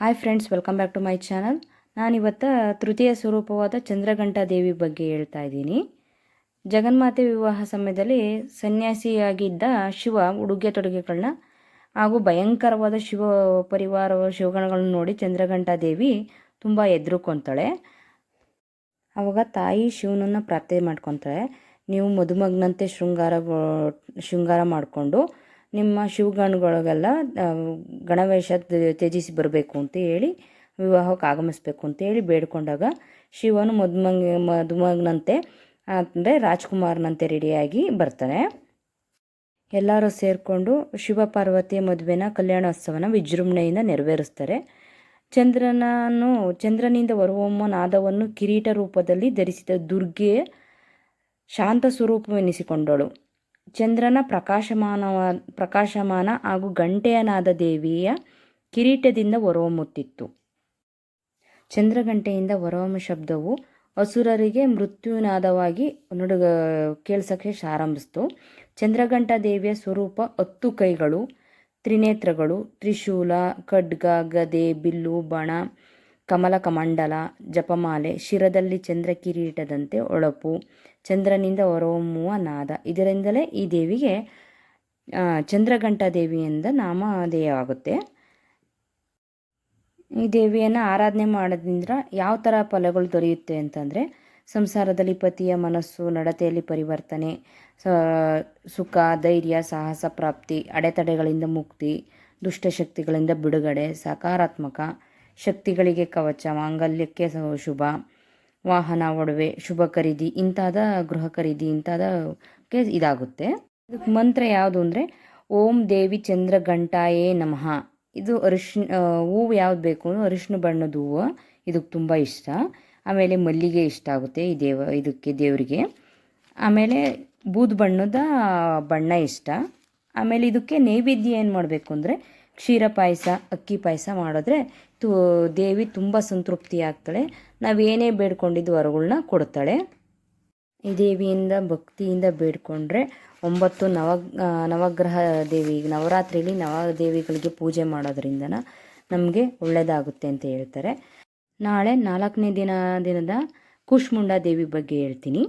Hi friends welcome back to my channel ನಾನಿವತ್ತು ತೃತೀಯ ಸ್ವರೂಪವಾದ ಚಂದ್ರಘಂಟಾ ದೇವಿ ಬಗ್ಗೆ ಹೇಳ್ತಾ ಇದ್ದೀನಿ. ಜಗನ್ಮಾತೆ ವಿವಾಹ ಸಮಯದಲ್ಲಿ ಸನ್ಯಾಸಿಯಾಗಿದ್ದ ಶಿವ ಉಡುಗೆ ತೊಡುಗೆಗಳನ್ನ ಹಾಗೂ ಭಯಂಕರವಾದ ಶಿವ ಪರಿವಾರ ಶಿವಗಣಗಳನ್ನು ನೋಡಿ ಚಂದ್ರಘಂಟಾ ದೇವಿ ತುಂಬ ಎದುರುಕೊಂತಾಳೆ ಆವಾಗ ತಾಯಿ ಶಿವನನ್ನು ಪ್ರಾರ್ಥನೆ ಮಾಡ್ಕೊತಾಳೆ. ನೀವು ಮದುಮಗ್ನಂತೆ ಶೃಂಗಾರ ಶೃಂಗಾರ ಮಾಡಿಕೊಂಡು ನಿಮ್ಮ ಶಿವಗಣಗಳಿಗೆಲ್ಲ ಗಣವೇಷ ತ್ಯಜಿಸಿ ಬರಬೇಕು ಅಂತ ಹೇಳಿ, ವಿವಾಹಕ್ಕೆ ಆಗಮಿಸಬೇಕು ಅಂತ ಹೇಳಿ ಬೇಡ್ಕೊಂಡಾಗ ಶಿವನು ಮದುಮಗ, ಮದುಮಗನಂತೆ ಅಂದರೆ ರಾಜ್ಕುಮಾರ್ನಂತೆ ರೆಡಿಯಾಗಿ ಬರ್ತಾನೆ. ಎಲ್ಲರೂ ಸೇರಿಕೊಂಡು ಶಿವ ಪಾರ್ವತಿಯ ಮದುವೆನ, ಕಲ್ಯಾಣೋತ್ಸವನ ವಿಜೃಂಭಣೆಯಿಂದ ನೆರವೇರಿಸ್ತಾರೆ. ಚಂದ್ರನನ್ನು, ಚಂದ್ರನಿಂದ ಹೊರಹೊಮ್ಮ ನಾದವನ್ನು ಕಿರೀಟ ರೂಪದಲ್ಲಿ ಧರಿಸಿದ ದುರ್ಗೆ ಶಾಂತ ಸ್ವರೂಪವೆನಿಸಿಕೊಂಡಳು. ಚಂದ್ರನ ಪ್ರಕಾಶಮಾನವ, ಪ್ರಕಾಶಮಾನ ಹಾಗೂ ಗಂಟೆಯನಾದ ದೇವಿಯ ಕಿರೀಟದಿಂದ ಹೊರಹೊಮ್ಮುತ್ತಿತ್ತು. ಚಂದ್ರಗಂಟೆಯಿಂದ ಹೊರಹೊಮ್ಮ ಶಬ್ದವು ಅಸುರರಿಗೆ ಮೃತ್ಯುನಾದವಾಗಿ ನುಡುಗ, ಕೇಳಿಸೋಕ್ಕೆ ಆರಂಭಿಸ್ತು ಚಂದ್ರಗಂಟ ದೇವಿಯ ಸ್ವರೂಪ ಹತ್ತು ಕೈಗಳು, ತ್ರಿನೇತ್ರಗಳು, ತ್ರಿಶೂಲ, ಖಡ್ಗ, ಗದೆ, ಬಿಲ್ಲು, ಬಣ ಕಮಲ ಕಮಂಡಲ ಜಪಮಾಲೆ, ಶಿರದಲ್ಲಿ ಚಂದ್ರ ಕಿರೀಟದಂತೆ ಒಳಪು, ಚಂದ್ರನಿಂದ ಹೊರಹೊಮ್ಮುವ ನಾದ. ಇದರಿಂದಲೇ ಈ ದೇವಿಗೆ ಚಂದ್ರಘಂಟಾ ದೇವಿಯಿಂದ ನಾಮಧೇಯವಾಗುತ್ತೆ. ಈ ದೇವಿಯನ್ನು ಆರಾಧನೆ ಮಾಡೋದ್ರಿಂದ ಯಾವ ಥರ ಫಲಗಳು ದೊರೆಯುತ್ತೆ ಅಂತಂದರೆ, ಸಂಸಾರದಲ್ಲಿ ಪತಿಯ ಮನಸ್ಸು, ನಡತೆಯಲ್ಲಿ ಪರಿವರ್ತನೆ ಸುಖ, ಧೈರ್ಯ, ಸಾಹಸ, ಪ್ರಾಪ್ತಿ, ಅಡೆತಡೆಗಳಿಂದ ಮುಕ್ತಿ, ದುಷ್ಟಶಕ್ತಿಗಳಿಂದ ಬಿಡುಗಡೆ, ಸಕಾರಾತ್ಮಕ ಶಕ್ತಿಗಳಿಗೆ ಕವಚ, ಮಾಂಗಲ್ಯಕ್ಕೆ ಶುಭ, ವಾಹನ, ಒಡವೆ, ಶುಭ ಖರೀದಿ ಇಂತಾದ ಗೃಹ ಖರೀದಿ ಇಂಥದಕ್ಕೆ ಇದಾಗುತ್ತೆ. ಮಂತ್ರ ಯಾವುದು ಅಂದರೆ, ಓಂ ದೇವಿ ಚಂದ್ರ ಗಂಟಾಯೇ ನಮಃ. ಇದು ಅರಿಶಿನ ಹೂವು ಯಾವ್ದು ಬೇಕು ಅರಿಶಿನ ಬಣ್ಣದ ಹೂವು. ಇದಕ್ಕೆ ತುಂಬ ಇಷ್ಟ. ಆಮೇಲೆ ಮಲ್ಲಿಗೆ ಇಷ್ಟ ಆಗುತ್ತೆ ಈ ದೇವ, ಇದಕ್ಕೆ ದೇವರಿಗೆ. ಆಮೇಲೆ ಬೂದು ಬಣ್ಣದ ಬಣ್ಣ ಇಷ್ಟ. ಆಮೇಲೆ ಇದಕ್ಕೆ ನೈವೇದ್ಯ ಏನು ಮಾಡಬೇಕು ಅಂದರೆ, ಕ್ಷೀರ ಪಾಯಸ, ಅಕ್ಕಿ ಪಾಯಸ ಮಾಡಿದ್ರೆ ತು ದೇವಿ ತುಂಬ ಸಂತೃಪ್ತಿ ಆಗ್ತಾಳೆ ನಾವೇನೇ ಬೇಡ್ಕೊಂಡಿದ್ದು ವರಗಳನ್ನ ಕೊಡ್ತಾಳೆ. ಈ ದೇವಿಯಿಂದ, ಭಕ್ತಿಯಿಂದ ಬೇಡ್ಕೊಂಡ್ರೆ ಒಂಬತ್ತು ನವ ನವಗ್ರಹ ದೇವಿ, ನವರಾತ್ರಿಯಲ್ಲಿ ನವದೇವಿಗಳಿಗೆ ಪೂಜೆ ಮಾಡೋದ್ರಿಂದ ನಮಗೆ ಒಳ್ಳೆಯದಾಗುತ್ತೆ ಅಂತ ಹೇಳ್ತಾರೆ. ನಾಳೆ ನಾಲ್ಕನೇ ದಿನ ದಿನದ ಕುಷ್ಮುಂಡ ದೇವಿ ಬಗ್ಗೆ ಹೇಳ್ತೀನಿ.